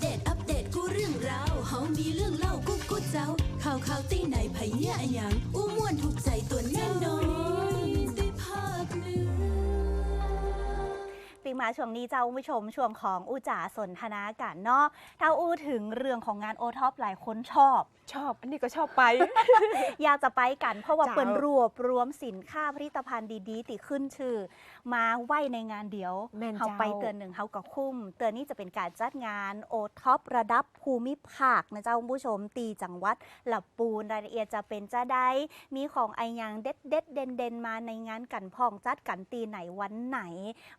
เดต อัปเดต กูเรื่องราวเฮามีเรื่องเล่ากูกูเจ้า ข่าวข่าวตีไหนไผเหี้ยอะหยังอู้ม่วนถูกใจตัวแน่นอน ปีมาช่วงนี้เจ้าคุณผู้ชมช่วงของอุจาสนทนากันเนาะถ้าอู้ถึงเรื่องของงานโอท็อปหลายคนชอบ ชอบ อันนี้ก็ชอบไป อยากจะไปกันเพราะว่าเจ้าเปิดรวบรวมสินค้าผลิตภัณฑ์ดีๆติขึ้นชื่อ มาไหวในงานเดียวแม่นเขาเจ้าไปเตือนหนึ่งเขาก็คุ้ม เตือนนี้จะเป็นการจัดงานโอท็อประดับภูมิภาคนะเจ้าคุณผู้ชมตีจังหวัดหลับปูนรายละเอียดจะเป็นจะได้ มีของไอยังเด็ดเด็ดๆเด่นเด่นๆมาในงานกันพองจัดกันตีไหนวันไหน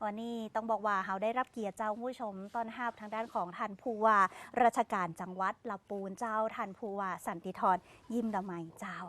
วันนี้ต้องบอกว่าเขาได้รับเกียรติเจ้าผู้ชมต้อนรับทางด้านของท่านผู้ว่า ราชการจังหวัดลำปูนเจ้าท่านผู้ว่าสันติธรยิ้มดำไมเจ้า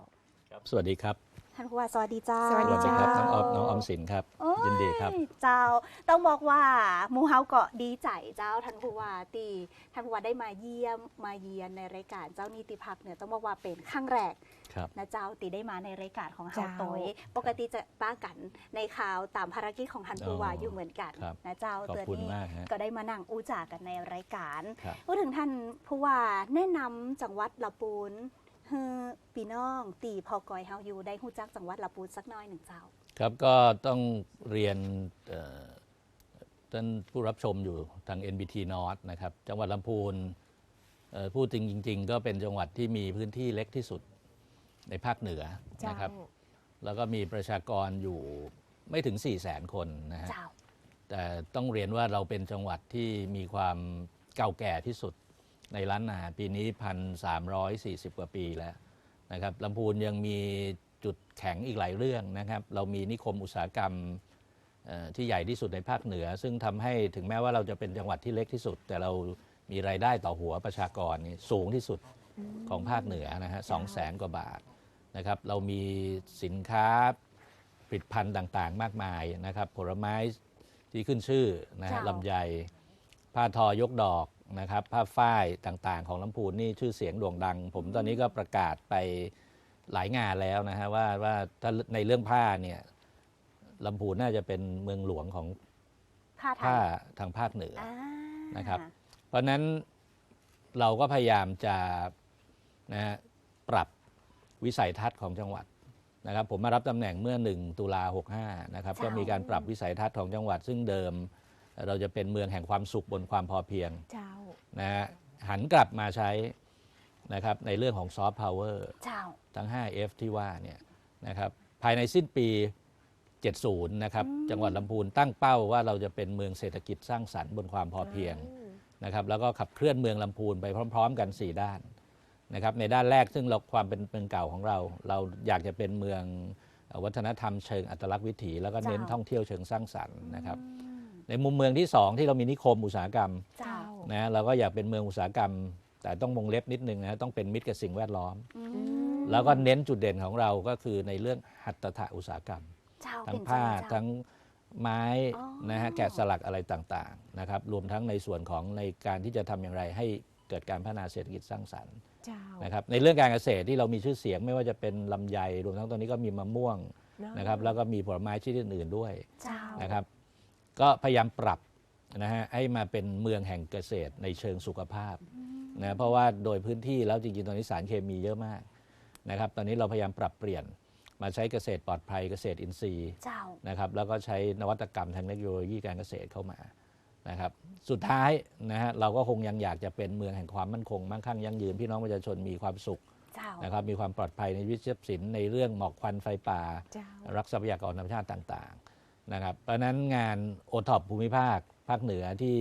ครับสวัสดีครับ ท่านผู้ว่าสวัสดีเจ้า สวัสดีสวัสดีครับเจ้าน้องออฟน้องออมสินครับ โอ้ยินดีครับ เจ้าต้องบอกว่าหมูเฮาเกาะดีใจเจ้าท่านผู้ว่าตีท่านผู้ว่าได้มาเยี่ยมมาเยียนในรายการเจ้านิติพักเนี่ยต้องบอกว่าเป็นครั้งแรกครับ นะเจ้าตีได้มาในรายการของเฮาเจ้า โตยปกติจะป้ากันในข่าวตามภารกิจของท่านผู้ว่าอยู่เหมือนกันครับ นะเจ้าขอบเตือนคุณนี้มากฮะก็ได้มานั่งอู้จากันในรายการ ครับ พูดถึงท่านผู้ว่าแนะนำจังหวัดลำปูน ฮือพี่น้อง ตีพอกอยเฮาอยู่ได้ฮู้จักจังหวัดลำปูนสักหน้อยหนึ่งเจ้า ครับก็ต้องเรียนเอ่อท่านผู้รับชมอยู่ทาง NBT North นะครับ จังหวัดลำพูนเอ่อพูดจริงจริง ๆ ก็เป็นจังหวัดที่มีพื้นที่เล็กที่สุดในภาคเหนือเจ้านะครับ แล้วก็มีประชากรอยู่ไม่ถึง 4 0 0แสนคนนะฮะ เจ้า แต่ต้องเรียนว่าเราเป็นจังหวัดที่มีความเก่าแก่ที่สุด ในล้านนาปีนี้1,340กว่าปีแล้วนะครับลำพูนยังมีจุดแข็งอีกหลายเรื่องนะครับ เรามีนิคมอุตสาหกรรมเอ่อที่ใหญ่ที่สุดในภาคเหนือ ซึ่งทำให้ถึงแม้ว่าเราจะเป็นจังหวัดที่เล็กที่สุด แต่เรามีรายได้ต่อหัวประชากรนี่สูงที่สุดของภาคเหนือนะฮะสองแสนกว่าบาทนะครับ เรามีสินค้าผลิตภัณฑ์ต่างๆ มากมายนะครับ ผลไม้ที่ขึ้นชื่อนะฮะเจ้าลำไยผ้าทอยกดอก นะครับผ้าฝ้ายต่างๆ ของลำพูนนี่ชื่อเสียงโด่งดัง ผมตอนนี้ก็ประกาศไปหลายงานแล้วนะฮะว่าว่าถ้าในเรื่องผ้าเนี่ยลำพูนน่าจะเป็นเมืองหลวงของผ้าไทผ้ายทางภาคเหนืออ่านะครับ เพราะฉะนั้นเราก็พยายามจะนะฮะปรับวิสัยทัศน์ของจังหวัดนะครับผมมารับตำแหน่งเมื่อ 1 ตุลา65นะครับก็มีการปรับวิสัยทัศน์ของจังหวัดซึ่งเดิม เราจะเป็นเมืองแห่งความสุขบนความพอเพียงเจ้านะฮะหันกลับมาใช้นะครับในเรื่องของซอฟต์พาวเวอร์เจ้าทั้ง 5F ที่ว่าเนี่ยนะครับภายในสิ้นปี 70 นะครับ จังหวัดลำพูนตั้งเป้าว่าเราจะเป็นเมืองเศรษฐกิจสร้างสรรค์บนความพอเพียงนะครับแล้วก็ขับเคลื่อนเมืองลำพูนไปพร้อม ๆ กัน 4 ด้านนะครับในด้านแรกซึ่งเราความเป็นเมืองเก่าของเรา เราอยากจะเป็นเมืองเอ่อวัฒนธรรมเชิงอัตลักษณ์วิถี แล้วก็เน้นเจ้าท่องเที่ยวเชิงสร้างสรรค์นะครับอืม ในมุมเมืองที่สองที่เรามีนิคมอุตสาหกรรมเจ้านะเราก็อยากเป็นเมืองอุตสาหกรรม แต่ต้องวงเล็บนิดนึงนะต้องเป็นมิตรกับสิ่งแวดล้อม อือืมมแล้วก็เน้นจุดเด่นของเราก็คือในเรื่องหัตถะอุตสาหกรรม เจ้าทั้เป็งนผ้าเจ้ทั้งไม้อ๋อ นะฮะแกะสลักอะไรต่างๆนะครับรวมทั้งในส่วนของในการที่จะทำอย่างไรให้เกิดการพัฒนาเศรษฐกิจสร้างสรรค์เจ้านะครับในเรื่องการเกษตรที่เรามีชื่อเสียงไม่ว่าจะเป็นลำไยรวมทั้งตอนนี้ก็มีมะม่วงเนอะนะครับแล้วก็มีผลไม้ชนิดอื่นๆด้วยเจ้า นะครับ ก็พยายามปรับนะฮะให้มาเป็นเมืองแห่งเกษตรในเชิงสุขภาพนะเพราะว่าโดยพื้นที่แล้วจริงๆตอนนี้สารเคมีเยอะมากนะครับ ตอนนี้เราพยายามปรับเปลี่ยนมาใช้เกษตรปลอดภัยเกษตรอินทรีย์เจ้านะครับแล้วก็ใช้นวัตกรรมทางเทคโนโลยีการเกษตรเข้ามานะครับสุดท้ายนะฮะเราก็คงยังอยากจะเป็นเมืองแห่งความมั่นคงมั่งคั่งยั่งยืนพี่น้องประชาชนมีความสุขนะครับมีความปลอดภัยในวิทยาศิลป์ในเรื่องหมอกควันไฟป่าเจ้ารักทรัพยากรธรรมชาติต่างๆ นะครับเพราะฉะนั้นงานโอท็อปภูมิภาค ภาคเหนือที่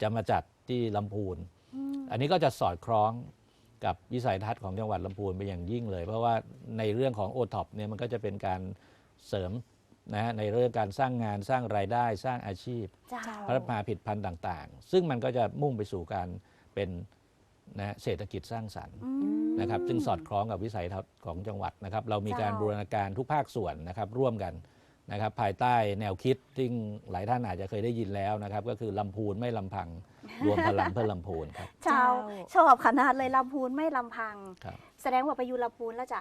จะมาจัดที่ลำพูน อันนี้ก็จะสอดคล้องกับวิสัยทัศน์ของจังหวัดลำพูนเป็นอย่างยิ่งเลย เพราะว่าในเรื่องของโอท็อปเนี่ยมันก็จะเป็นการเสริมนะฮะในเรื่องการสร้างงานสร้างรายได้สร้างอาชีพเจ้าเจ้าพัฒนาผลิตภัณฑ์ต่างๆ ซึ่งมันก็จะมุ่งไปสู่การเป็นนะฮะเศรษฐกิจสร้างสรรค์อืม นะครับซึ่งสอดคล้องกับวิสัยทัศน์ของจังหวัดนะครับ เรามีการเจ้า บูรณาการทุกภาคส่วนนะครับร่วมกัน นะครับภายใต้แนวคิดที่หลายท่านอาจจะเคยได้ยินแล้วนะครับ ก็คือลำพูนไม่ลำพัง รวมพลังเพื่อลำพูนครับเจ้าเจ้าชอบขนาดเลยลำพูนไม่ลำพัง ครับ แสดงว่าไปอยู่ลำพูนแล้วจะ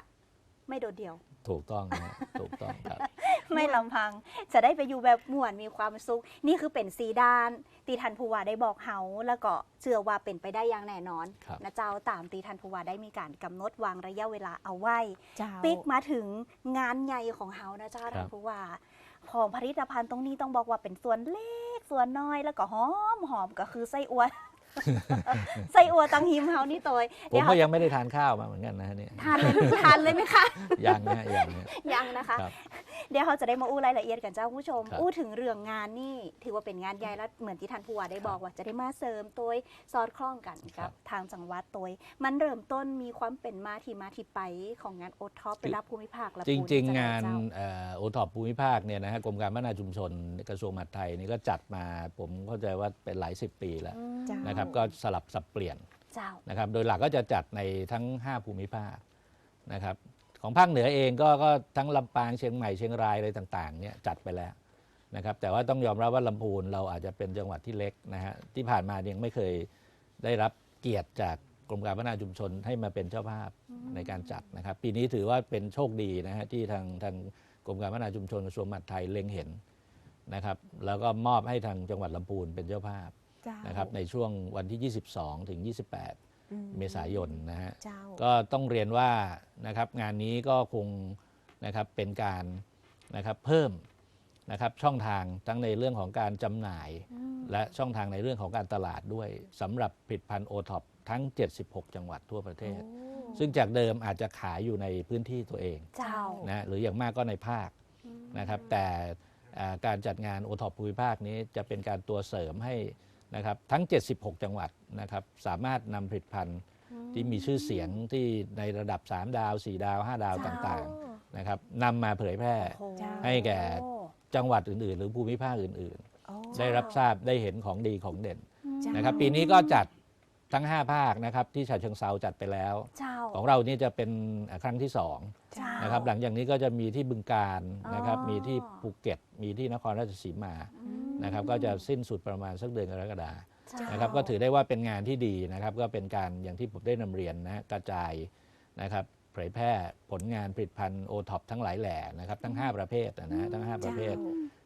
ไม่โดดเดี่ยว ถูกต้องนะฮะถูกต้องครับ ไม่ลำพัง จะได้ไปอยู่แบบม่วนมีความสุข นี่คือเป็นสีด้าน ตีทันผู้ว่าได้บอกเฮาแล้วก็เชื่อว่าเป็นไปได้อย่างแน่นอนครับนะเจ้าตามตีทันผู้ว่าได้มีการกำหนดวางระยะเวลาเอาไว้ เจ้า ปิกมาถึงงานใหญ่ของเฮานะเจ้าครัท่านบผู้ว่าของผลิตภัณฑ์ตรงนี้ต้องบอกว่าเป็นส่วนเล็กส่วนน้อยแล้วก็หอมหอมก็คือไส้อัว ไส้อัวตังหิมเฮานี่ตัวผมเดี๋ยวก็ยังไม่ได้ทานข้าวมาเหมือนกันนะฮะเนี่ยทานเลยทานเลยไหมคะยังนะฮะยังนะฮะยังนะคะครับเดี๋ยวเขาจะได้มาอู้รายละเอียดกันเจ้าผู้ชมครับอู้ถึงเรื่องงานนี่ถือว่าเป็นงานใหญ่แล้วเหมือนที่ท่านผู้ว่าได้บอกว่าจะได้มาเสริมตัวสอดคล้องกันครักับบทางจังหวัดตัวมันเริ่มต้นมีความเป็นมาที่มาที่ไปของงานโอท็อปเป็นรับภูมิภาคและจริงปูๆจะได้งานเจ้โอท็อปภูมิภาคเนี่ยนะฮะกรมการพัฒนาชุมชนกระทรวงมหาดไทยนี่ก็จัดมาผมเข้าใจว่าเป็นหลายสิบปีแล้ว อืมจ้ะนะครับก็สลับสับเปลี่ยนเจ้า นะครับโดยหลักก็จะจัดในทั้ง 5 ภูมิภาคนะครับของภาคเหนือเองก็ก็ทั้งลำปางเชียงใหม่เชียงรายอะไรต่างๆเนี่ยจัดไปแล้วนะครับแต่ว่าต้องยอมรับว่าลำพูนเราอาจจะเป็นจังหวัดที่เล็กนะฮะที่ผ่านมายังไม่เคยได้รับเกียรติจากกรมการพัฒนาชุมชนให้มาเป็นเจ้าภาพในการจัดนะครับ ปีนี้ถือว่าเป็นโชคดีนะฮะที่ทางทางกรมการพัฒนาชุมชนกระทรวงมหาดไทยเล็งเห็นนะครับแล้วก็มอบให้ทางจังหวัดลำพูนเป็นเจ้าภาพเจ้า นะครับในช่วงวันที่ 22 ถึง 28อืเมษายนนะฮะเจ้าก็ต้องเรียนว่านะครับงานนี้ก็คงนะครับเป็นการนะครับเพิ่มนะครับช่องทางทั้งในเรื่องของการจำหน่าย และช่องทางในเรื่องของการตลาดด้วยสำหรับผลิตภัณฑ์โอท็อปทั้ง 76 จังหวัดทั่วประเทศ ซึ่งจากเดิมอาจจะขายอยู่ในพื้นที่ตัวเองเจ้านะหรืออย่างมากก็ในภาคนะครับแต่อ่าการจัดงานโอท็อปภูมิภาคนี้จะเป็นการตัวเสริมให้ นะครับทั้ง 76 จังหวัดนะครับสามารถนำผลิตภัณฑ์ที่มีชื่อเสียงที่ในระดับ 3 ดาว 4 ดาว 5 ดาวเจ้าต่างๆนะครับนำมาเผยแพร่โอ้โเจ้าให้แก่จังหวัดอื่นๆ หรือภูมิภาคอื่นโอ้ๆได้รับทราบได้เห็นของดีของเด่นเจ้านะครับปีนี้ก็จัดทั้ง 5 ภาคนะครับที่ฉะเชิงเซาจัดไปแล้วเจ้าของเรานี่จะเป็นครั้งที่สองเจ้านะครับหลังจากนี้ก็จะมีที่บึงการนะครับอ๋อมีที่ภูเก็ต มีที่นครราชสีมา นะครับก็จะสิ้นสุดประมาณสักเดือนกรกฎาเจ้านะครับก็ถือได้ว่าเป็นงานที่ดีนะครับ ก็เป็นการอย่างที่ผมได้นำเรียนนะฮะกระจายนะครับเผยแพร่ผลงานผลิตภัณฑ์โอท็อปทั้งหลายแหล่นะครับทั้ง 5 ประเภทนะฮะทั้ง 5 ประเภท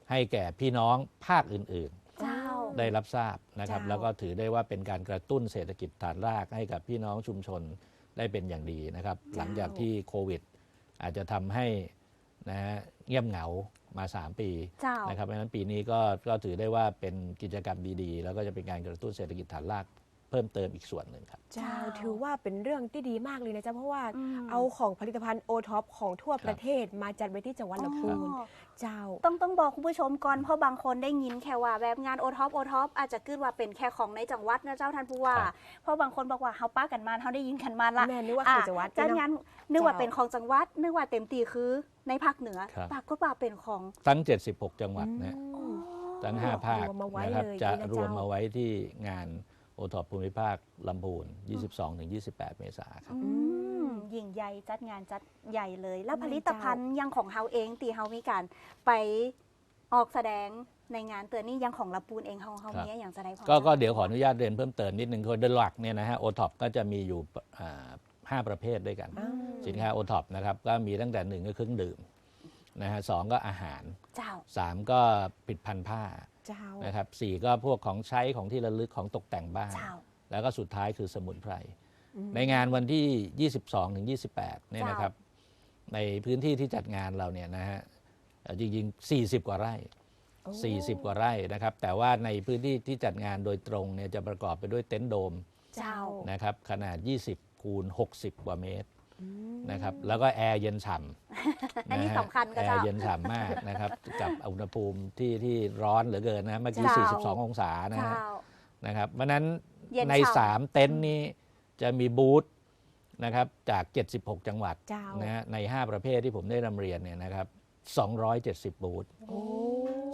ให้แก่พี่น้องภาคอื่นเจ้าๆได้รับทราบนะครับเจ้าแล้วก็ถือได้ว่าเป็นการกระตุ้นเศรษฐกิจฐานรากให้กับพี่น้องชุมชนได้เป็นอย่างดีนะครับ หลังจากที่โควิด อาจจะทำให้นะฮะเงียบเหงา มา 3 ปีเจ้า นะครับเพราะฉะนั้นปีนี้ก็ก็ถือได้ว่าเป็นกิจกรรมดีๆ แล้วก็จะเป็นการกระตุ้นเศรษฐกิจฐานราก เพิ่มเติมอีกส่วนหนึ่งครับ เจ้าถือว่าเป็นเรื่องที่ดีมากเลยนะเจ้าเพราะว่าอืม เอาของผลิตภัณฑ์โอท็อปของทั่วครับประเทศมาจัดไว้ที่จังหวัดลำพูนอ๋อเจ้า ต้องต้องบอกคุณผู้ชมก่อนเพราะบางคนได้ยินแค่ว่าแบบงานโอท็อปโอท็อปอาจจะคิดว่าเป็นแค่ของในจังหวัดนะเจ้าท่านผู้ว่า ครับ เพราะบางคนบอกว่าเฮาป้ากันมาเฮาได้ยินกันมาละ แม่นึกว่าอะคือจังหวัดจัดเนอะ งานนึกว่าเจ้าเป็นของจังหวัด นึกว่าเต็มตีคือในภาคเหนือครับ ปรากฏว่าเป็นของทั้ง 76 จังหวัดนะอืมทั้งรวบ5ภาครวมมาไว้นะครับเลยจะนี่นะรวมเจ้ามมาไว้ที่งาน โอท็อปภูมิภาคลำพูน 22-28 เมษายนครับ อืมยิ่งใหญ่จัดงานจัดใหญ่เลย แล้วแม่ผลิตภัณฑ์ยังของเฮาเองตีเฮามีการไปออกแสดงในงานเตือนนี่ยังของละปูนเองเฮาเฮาครับมีอย่างจะได้พอก็ก็เดี๋ยวขออนุญาตเรียนเพิ่มเติมนิดนึงคือโดยหลักเนี่ยนะฮะโอท็อปก็จะมีอยู่อ่าห้าประเภทด้วยกัน อืมสินค้าโอท็อปนะครับก็มีตั้งแต่หนึ่งก็เครื่องดื่มนะฮะสองก็อาหารเจ้า สามก็ผลิดพันผ้า เจ้า นะครับสี่ก็พวกของใช้ของที่ระลึกของตกแต่งบ้าน เจ้า แล้วก็สุดท้ายคือสมุนไพร อืม ในงานวันที่ 22ถึง28เนี่ยจ้านนะครับ ในพื้นที่ที่จัดงานเราเนี่ยนะฮะเอ่อจริงๆ 40 กว่าไร่โอ้40 กว่าไร่นะครับ แต่ว่าในพื้นที่ที่จัดงานโดยตรงเนี่ยจะประกอบไปด้วยเต็นท์โดมเจ้า นะครับ ขนาด 20 คูณ 60 กว่าเมตรอืม นะครับแล้วก็แอร์เย็นฉ่ำอันนี้ะฮะสำคัญก็แอเจ้าร์เย็นฉ่ำมากนะครับกับอุณหภูมิที่ที่ร้อนเหลือเกินนะเมื่อกี้เจ้า42 องศานะเจ้าฮะนะครับเพราะฉะนั้นเย็นในฉ่ำ3เต็นท์นี้จะมีบูธนะครับจาก 76 จังหวัดเจ้านะฮะใน 5 ประเภทที่ผมได้นำเรียนเนี่ยนะครับ 270 บูธโอ้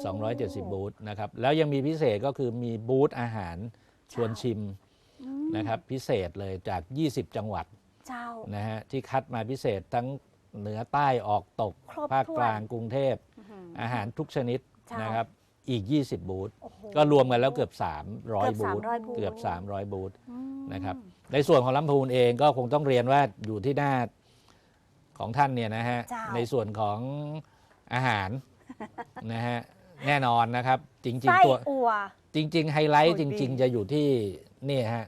270 บูธนะครับแล้วยังมีพิเศษก็คือมีบูธอาหารชวนชิมอืมนะครับพิเศษเลยจาก 20 จังหวัด เจ้า นะฮะที่คัดมาพิเศษทั้งเหนือใต้ออกตก ครบภาคถ้วนกลางกรุงเทพ อื้อหืออาหารทุกชนิดเจ้านนะครับอีก 20 บูธโอ้โห ก็รวมกันแล้วเกือบเกื300อบบูธ300บูธ เกือบ 300 บูธ อืม นะครับ ในส่วนของลำพูนเองก็คงต้องเรียนว่าอยู่ที่หน้าของท่านเนี่ยนะฮะ เจ้า ในส่วนของอาหาร นะฮะแน่นอนนะครับ จริงไส้ๆตัว อัวจริง ๆ ไฮไลท์โอ้จยริงดีๆจะอยู่ที่นี่ฮะ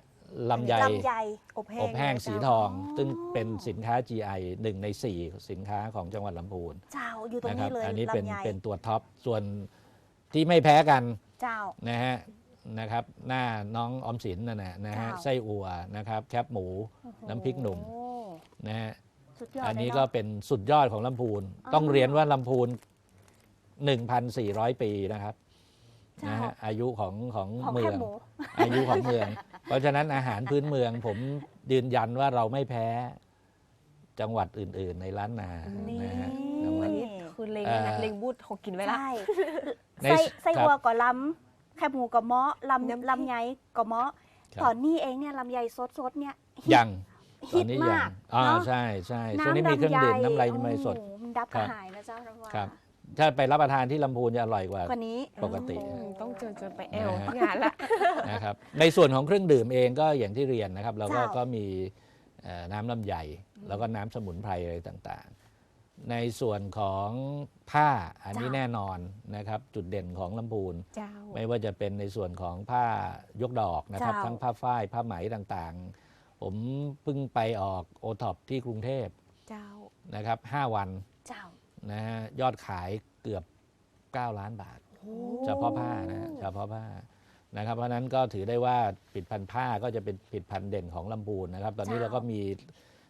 ลำไยลำไยอบแห้งอบแห้งนะสีเจ้าทอง ซึ่งเป็นสินค้า GI หนึ่งใน 4 สินค้าของจังหวัดลำพูนเจ้าอยู่ตรงนะครันี้เลยอันี้เป็นลำไยเป็นตัวท็อปส่วนที่ไม่แพ้กันเจ้านะฮะนะครับ หน้าน้องออมสินนั่นนะนะฮะจ้าวไส้อั่วนะครับ แคบหมูน้ำพริกหนุ่มโอ้นะฮะสุดยอดอันนี้เลยก็เนาะเป็นสุดยอดของลำพูนอ๋อต้องเรียนว่าลำพูน 1,400 ปีนะครับเจ้านะฮะอายุของของของเมืแคอบงหมูอายุของเมือง เพราะฉะนั้นอาหารพื้นเมืองผมยืนยันว่าเราไม่แพ้จังหวัดอื่น ๆ ในล้านนานี่นะฮะจังหวัอัดนนี้คือเลงเอ่อนะเลงบูดของกินไว้ละ ใช่ในไส้ไส้ครับอัวก็ล้ำแคบหมูก็เมาะน้ำพริกลำลำไยก็เมาะครับ ตอนนี้เองเนี่ยลำไยสดๆเนี่ย ยังตฮิอนตนี้ยัมางกอ่าเนาะใช่ใช่ช่วงนี้มีเครื่องดื่มน้ำลายน้ำลายสด โอ้โหมันดับกครัระบหายนะเจ้าน้ำว่าครับ ถ้าไปรับประทานที่ลำพูนจะอร่อยกว่า กว่านี้ปกติ อืมต้องเจอเจอไปแอลนะฮะ งานละ นะครับ ในส่วนของเครื่องดื่มเองก็อย่างที่เรียนนะครับ เราก็เจ้า ก็มีเอ่อน้ำลำไยแล้วก็น้ำสมุนไพรอะไรต่างๆ ในส่วนของผ้าอันนี้แน่นอนนะครับ จุดเด่นของลำพูน เจ้า ไม่ว่าจะเป็นในส่วนของผ้ายกดอกนะครับ เจ้า ทั้งผ้าฝ้ายผ้าไหมต่างๆ ผมเพิ่งไปออกโอท็อปที่กรุงเทพเจ้านะครับ 5 วันเจ้า นะฮะยอดขายเกือบ 9 ล้านบาทเฉพาะผ้านะฮะเฉพาะผ้านะครับ เพราะฉะนั้นก็ถือได้ว่าผลิดพันธุ์ผ้าก็จะเป็นผลิดพันธุ์เด่นของลำพูนนะครับ ตอนนี้เจ้าเราก็มี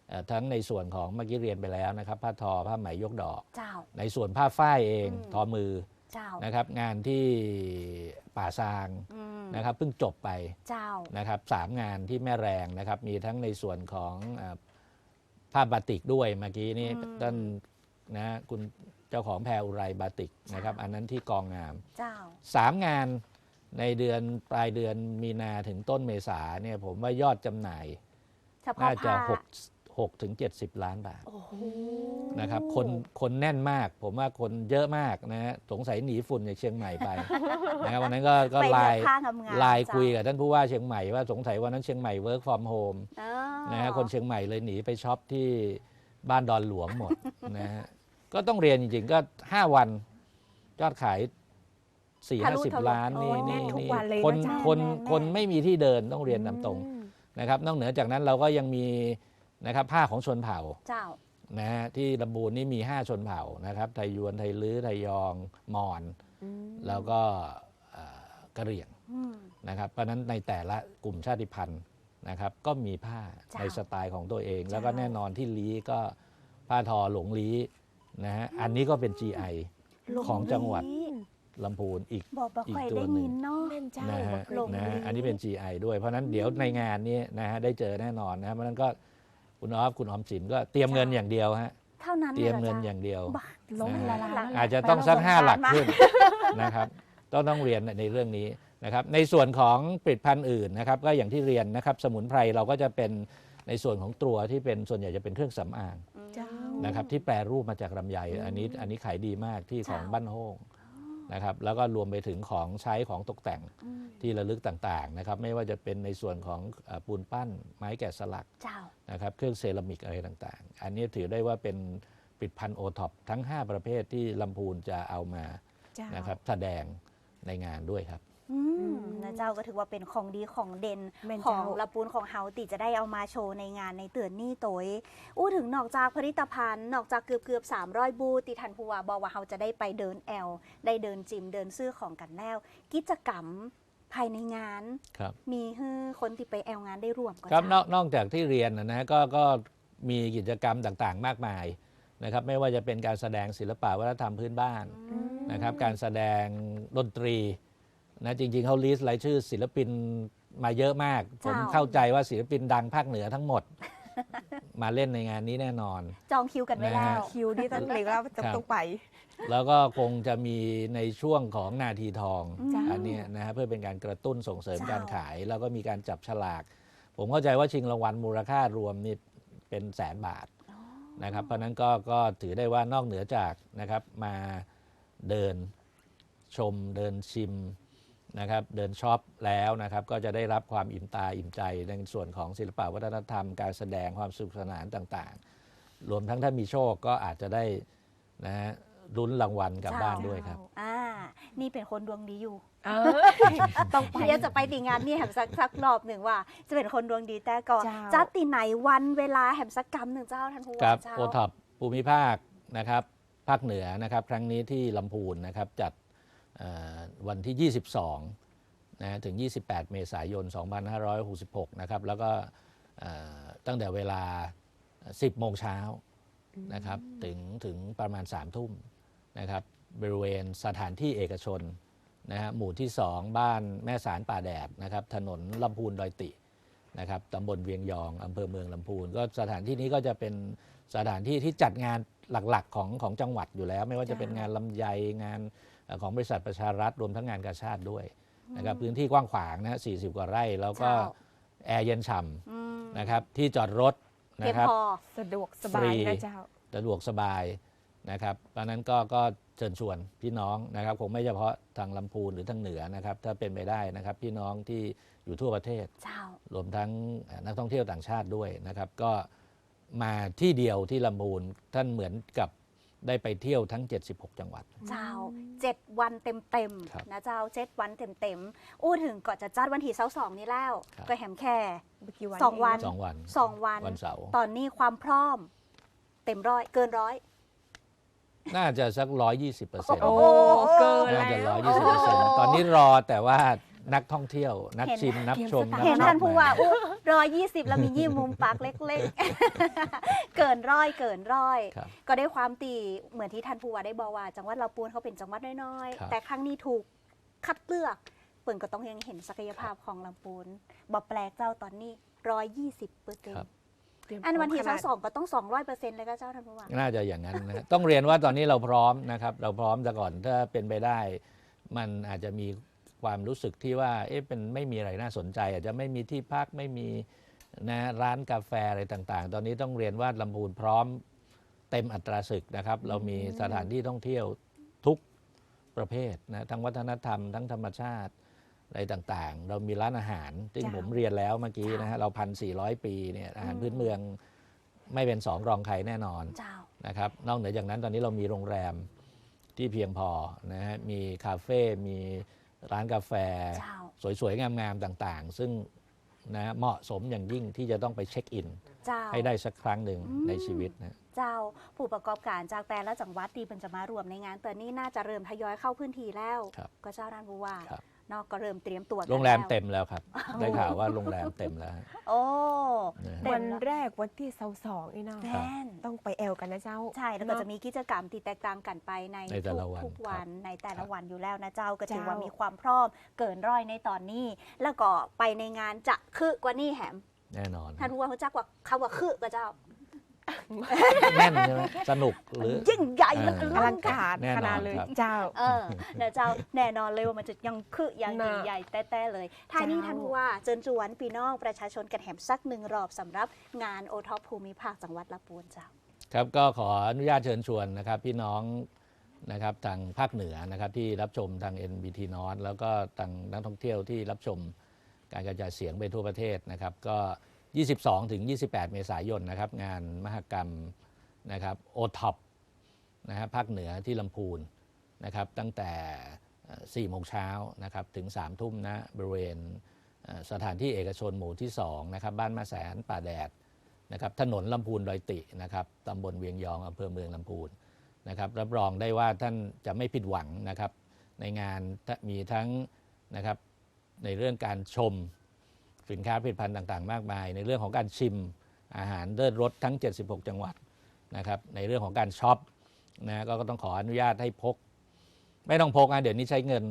เอ่อทั้งในส่วนของเมื่อกี้เรียนไปแล้วนะครับ ผ้าทอผ้าไหมยกดอก เจ้า ในส่วนผ้าฝ้ายเองอืม ทอมือเจ้านะครับ งานที่ป่าซางอืมนะครับเพิ่งจบไป เจ้า นะครับสามงานที่แม่แรงนะครับ มีทั้งในส่วนของเอ่อผ้าบาติกด้วยเมื่อกี้นี้อืม ท่าน นะคุณเจ้าของแพรอุไรบาติกนะครับ อันนั้นที่กองงามเจ้า สามงานในเดือนปลายเดือนมีนาถึงต้นเมษาเนี่ยผมว่ายอดจำหน่าย เฉพาะน่าจะผ้า6 6ถึง70 ล้านบาทโอ้โหนะครับคนคนแน่นมาก ผมว่าคนเยอะมากนะฮะสงสัยหนีฝุ่นจากเชียงใหม่ไปนะครับวันนั้นก็ก็ไปไลเลือกน์ผ้างามๆไลน์เจ้าคุยกับท่านผู้ว่าเชียงใหม่ว่าสงสัยวันนั้นเชียงใหม่ work from home อ๋อนะฮะคนเชียงใหม่เลยหนีไปช็อปที่บ้านดอนหลวงหมดนะฮะ ก็ต้องเรียนจริงๆ ก็ 5 วันยอดขาย4ทะลุ5ทะลุ0ล้านนี่โอ้นี่ทุกนี่วันเลยนะคนเจ้าคนแน่ๆคนไม่มีที่เดินต้องเรียนตามตรงอืมนะครับนอกเหนือจากนั้นเราก็ยังมีนะครับผ้าของชนเผ่าเจ้านะฮะที่ลำบูนนี่มี 5 ชนเผ่านะครับไทยยวนไทยลื้อไทยยองมอญอืมแล้วก็เอ่อกะเหรี่ยงอืมนะครับเพราะฉะนั้นในแต่ละกลุ่มชาติพันธุ์นะครับ ก็มีผ้าเจ้าในสไตล์ของตัวเองเจ้าแล้วก็แน่นอนที่ลีก็ผ้าทอหลงลี นะฮะอันนี้ก็เป็น GI ของจังหวัดลำพูนอีก บอกบอกอีกค่อยตัวได้หนึ่ง ยินเนาะ แม่นเจ้านะฮะหลงนะฮะลี้อันนี้เป็น GI ด้วย เพราะฉะนั้นเดี๋ยวในงานนี้นะฮะได้เจอแน่นอนนะครับเพราะฉะนั้นก็คุณออฟคุณออมสินก็เตรียมเงินอย่างเดียวฮะเท่านั้นเตรียมลหเงินจ้อย่างเดียวบ้าล้มละลายหลังแล้วอาจจะต้องสักไปห้าโรงพยาบาลหลักมาขึ้นนะครับต้องต้องเรียนในเรื่องนี้นะครับ ในส่วนของผลิตภัณฑ์อื่นนะครับ ก็อย่างที่เรียนนะครับ สมุนไพรเราก็จะเป็นในส่วนของตัวที่เป็นส่วนใหญ่จะเป็นเครื่องสำอาง เจ้า นะครับที่แปรรูปมาจากลำไยอันนี้อันนี้ขายดีมากที่ของบ้านโฮงนะครับแล้วก็รวมไปถึงของใช้ของตกแต่งอืมที่ระลึกต่างๆนะครับไม่ว่าจะเป็นในส่วนของเอ่อปูนปั้น ไม้แกะสลักเจ้า นะครับเครื่องเซรามิกอะไรต่างๆ อันนี้ถือได้ว่าเป็นผลิตภัณฑ์โอท็อปทั้ง 5 ประเภทที่ลำพูนจะเอามาเจ้านะครับแสดงในงานด้วยครับ อืมอืมนะเจ้าก็ถือว่าเป็นของดีของเด่นแม่นของเจ้าละปูนของเฮาติจะได้เอามาโชว์ในงานในเตือนนี่โตยอู้ถึงนอกจากผลิตภัณฑ์นอกจากเกือบเกือบ300 บูธติทันพูวาบอกว่าเฮาจะได้ไปเดินแอล ได้เดินจิมเดินซื้อของกันแล้ว กิจกรรมภายในงาน ครับมีให้คนที่ไปแอลงานได้ร่วมก็ครับนเจ้าอกนอกจากที่เรียนนะนะก็ก็มีกิจกรรมต่างๆ มากมายนะครับไม่ว่าจะเป็นการแสดงศิลปะวัฒนธรรมพื้นบ้านอืมนะครับการแสดงดนตรี นะจริงๆเขาลิสต์รายชื่อศิลปินมาเยอะมาก ผมเจ้าเข้าใจว่าศิลปินดังภาคเหนือทั้งหมด มาเล่นในงานนี้แน่นอน จองคิวกันไว้นะแล้ฮะวคิวที่ตั้งเลยว่าจะครับต้องไป แล้วก็คงจะมีในช่วงของนาทีทองจ้าอันเนี้ยนะฮะเพื่อเป็นการกระตุ้นส่งเสริมเจ้าการขาย แล้วก็มีการจับฉลาก ผมเข้าใจว่าชิงรางวัลมูลค่ารวมนี่เป็นแสนบาทนะครับ เพราะฉะนั้นก็ก็ถือได้ว่านอกเหนือจากนะครับมาเดินชมเดินชิม นะครับเดินช็อปแล้วนะครับก็จะได้รับความอิ่มตาอิ่มใจในส่วนของศิลปะวัฒนธรรมการแสดงความสนุขสนานต่างๆ รวมทั้งถ้ามีโชคก็อาจจะได้นะฮะลุ้นรางวัลกลับเจ้าบ้านด้วยครับ อ่า นี่เป็นคนดวงดีอยู่ เออ ต้องไป เดี๋ยวจะไปตีงานนี่แหมสักสักรอบหนึ่งว่า จะเป็นคนดวงดีแต่ก่อน เจ้าจัดตีไหนวันเวลาแหมสักกรรมหนึ่งเจ้าท่านผู้ครัว่าบเจ้า โอท็อปภูมิภาคนะครับภาคเหนือนะครับ ครั้งนี้ที่ลำพูนนะครับจัดเอ่อ วันที่ 22นะถึง 28 เมษายน 2566 นะครับ แล้วก็เอ่อตั้งแต่เวลา 10 โมงเช้านะครับถึงถึงประมาณ 3 ทุ่มนะครับบริเวณสถานที่เอกชนนะฮะหมู่ที่ 2 บ้านแม่สารป่าแดดนะครับถนนลำพูนดอยตินะครับตำบลเวียงยองอำเภอเมืองลำพูน ก็สถานที่นี้ก็จะเป็นสถานที่ที่จัดงานหลักๆของของจังหวัดอยู่แล้ว ไม่ว่าจะเป็นงานลำไยงานเอ่อ ของบริษัทประชารัฐรวมทั้งงานกาชาติด้วยนะครับพื้นที่กว้างขวางนะฮะ40 กว่าไร่แล้วก็เจ้าแอร์เย็นฉ่อืมำนะครับที่จอดรถเพียนะงครับพอสะดวกสบาฟรียนะเจ้าสะดวกสบายนะครับเพราะฉะนั้นก็ก็เชิญชวนพี่น้องนะครับคงไม่เฉพาะทางลำพูนหรือทางเหนือนะครับถ้าเป็นไปได้นะครับพี่น้องที่อยู่ทั่วประเทศเจ้ารวมทั้งเอ่อนักท่องเที่ยวต่างชาติด้วยนะครับ ก็มาที่เดียวที่ลำพูนท่านเหมือนกับ ได้ไปเที่ยวทั้ง 76 จังหวัด เจ้าเจ็ดวันเต็มเต็มๆครับนะเจ้าเจ็ดวันเต็มเต็มๆอู้ถึงก่อนจะจัดวันที่เสาร์สองนี้แล้ว ครับ ก็แหมแค่เมื่อกี้วันสองวันสองวันสองวัน วันเสาร์ตอนนี้ความพร้อม เต็มร้อยเกินร้อย น่าจะสัก 120เปอร์เซ็นต์โอ้เกินน่าแล้จะว120เปอร์เซ็นต์ตอนนี้รอแต่ว่า นักท่องเที่ยว นักเห็นชิม นักชมเห็นนักเห็นช็อท่าปนผู้ว่าอู้ร้อยยี่สิบแล้วมียี่มุมปากเล็กๆ เกินร้อยเกินร้อยครับก็ได้ความตีเหมือนที่ท่านผู้ว่าได้บอกว่า จังหวัดลำพูนเขาเป็นจังหวัดน้อยครับๆแต่ครั้งนี้ถูกคัดเลือกเปิ่นก็ต้องยังเห็นศักยภาพของลำพูนบอกแปลกเจ้าตอนนี้ร้อยยี่สิบเปอร์เซ็นครับต์อันวันที่ขสนาองดสองก็ต้องสองร้อยเปอร์เซ็นต์เลยก็เจ้าท่านผู้ว่าน่าจะอย่างนั้นนะฮะต้องเรียนว่าตอนนี้เราพร้อมนะครับ เราพร้อมแต่ก่อนถ้าเป็นไปได้ มันอาจจะมี ความรู้สึกที่ว่าเอ๊ะเป็นไม่มีอะไรน่าสนใจ อาจจะไม่มีที่พักไม่มีนะร้านกาแฟอะไรต่างๆ ตอนนี้ต้องเรียนว่าลำพูนพร้อมเต็มอัตราศึกนะครับ เรามีสถานที่ท่องเที่ยวทุกประเภทนะทั้งวัฒนธรรมทั้งธรรมชาติอะไรต่างๆ เรามีร้านอาหาร ซึ่งผมเรียนแล้วเมื่อกี้นะฮะเราพันสี่ร้อยปีเนี่ยอาหารพื้นเมืองไม่เป็นสองรองใครแน่นอนนะครับนอกเหนือจากนั้นตอนนี้เรามีโรงแรมที่เพียงพอนะฮะมีคาเฟ่มี ร้านกาแฟ เจ้า สวยๆ งามๆ ต่างๆ ซึ่งนะเหมาะสมอย่างยิ่งที่จะต้องไปเช็คอิน เจ้า ให้ได้สักครั้งหนึ่งอืม ในชีวิตนะ เจ้าผู้ประกอบการจากแต่ละจังหวัดดีเป็นจะมารวมในงานแต่นี่น่าจะเริ่มทยอยเข้าพื้นที่แล้ว ครับก็เจ้าท่านผู้ว่า ครับเนอกก็เริ่มเตรียมตัวกันโรงแรมล้วเต็มแล้วครับ ได้ข่าวว่าโรงแรมเต็มแล้วฮะ โอ้นะฮะ เต็วัมนแล้วแรกวันที่เสาร์สองนี่เนาะแน่น ต้องไปแอลกันนะเจ้าใช่ แล้วก็จะมีกิจกรรมที่แตกต่างกันไปในในแต่ละวันทุกๆวัน ในแต่ครัละบวันอยู่แล้วนะเจ้าก็ถือเจ้าว่ามีความพร้อมเกินร้อยในตอนนี้ แล้วก็ไปในงานจะคือกว่านี่แหมแน่นอนท่านผู้ว่าเขาจักว่าคำว่าคือก็เจ้า แน่นใช่ไหมสนุกหรือ ยิ่งใหญ่แล้วก็อลัลังงการการแน่นอนขนาดเลยครับ เจ้า เออนะเจ้าแน่นอนเลยว่ามันจะยังคือยังน่ะใหญ่ๆแต้ๆเลยท้ายนี้เจ้าท่านผู้ว่าเจิญจวนพี่น้องประชาชนกันแหมสักหนึ่งรอบสำหรับงานโอท็อปภูมิภาคจังหวัดลำพูนเจ้า ครับก็ขออนุญาตเชิญชวนนะครับพี่น้องนะครับทางภาคเหนือนะครับที่รับชมทาง NBT n o r t แล้วก็ทางนักท่องเที่ยวที่รับชมการกระจายเสียงไปทั่วประเทศนะครับ ก็ 22 ถึง 28 เมษายนนะครับงานมหกรรมนะครับโอท็อปนะฮะภาคเหนือที่ลำพูนนะครับตั้งแต่เอ่อ4โมงเช้านะครับถึง 3 ทุ่มนะบริเวณสถานที่เอกชนหมู่ที่2นะครับบ้านมาแสนป่าแดดนะครับถนนลำพูนดอยตินะครับตำบลเวียงยองอำเภอเมืองลำพูนนะครับรับรองได้ว่าท่านจะไม่ผิดหวังนะครับในงานมีทั้งนะครับในเรื่องการชม สินค้าผลิตภัณฑ์ต่างๆ มากมาย ในเรื่องของการชิมอาหารเลิศรสทั้ง 76 จังหวัดนะครับในเรื่องของการช็อปนะก็ต้องขออนุญาตให้พก ไม่ต้องพกนะเดี๋ยวนี้ใช้เงิน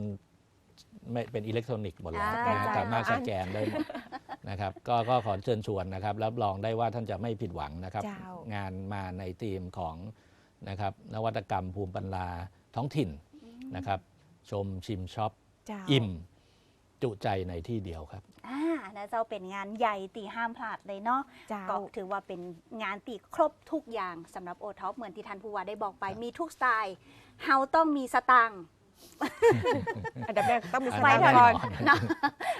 ไม่เป็นอิเล็กทรอนิกส์หมดแล้วอ่านะสามารถสแกนได้หมดนะครับก็ก็ขอเชิญชวนนะครับ รับรองได้ว่าท่านจะไม่ผิดหวังนะครับเจ้างานมาในธีมของนะครับนวัตกรรมภูมิปัญญาท้องถิ่นนะครับ ชมชิมช็อปเจ้าอิ่ม จุใจในที่เดียวครับ อ่านะเจ้าเป็นงานใหญ่ตีห้ามพลาดเลยเนาะเจ้า ก็ถือว่าเป็นงานตีครบทุกอย่างสำหรับโอท็อปเหมือนที่ท่านผู้ว่าได้บอกไปครับมีทุกสไตล์เฮาต้องมีสตังค์ อันดับแรกต้องมีสไปตางเถค์อะก่อน นะ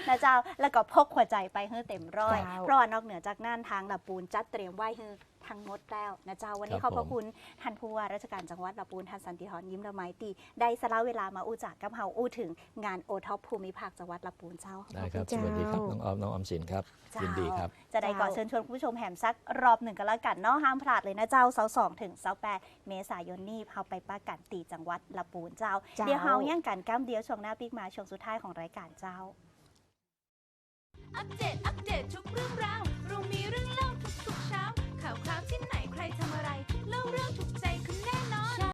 นะเจ้าแล้วก็พกหัวใจไปให้เต็มร้อย เจ้า เพราะว่านอกเหนือจากนั่นทางลำปูนจัดเตรียมไว้ให้ ททั้งหมดแล้วนะเจ้าวันนี้คขรัอบบพระผม คุณท่านผู้ว่าราชการจังหวัดลำพูนท่านสันติธรยิ้มละไมตรีได้สละเวลามาอู้จากกับเฮาอู้ถึงงานโอท็อปภูมิภาคจังหวัดลำพูนเจ้า ได้ครับขอบคุณสวัสดีครับเจ้าน้องออม น้องออมสินครับ เจ้ายินดีครับ จะได้ก่อเจ้าเชิญชวนคุณผู้ชมแหมสักรอบหนึ่งกันแล้วกันเนาะห้ามพลาดเลยนะเจ้าเสาร์สองถึงเสาร์แปดเมษายนนี้เฮาไปประกันตีจังหวัดลำพูนเจ้า เจ้า เดี๋ยวเฮาย่างกันก้ามเดียวช่วงหน้าปีกมาช่วงสุดท้ายของรายการเจ้า อัปเดต อัปเดต ทุกเรื่องราว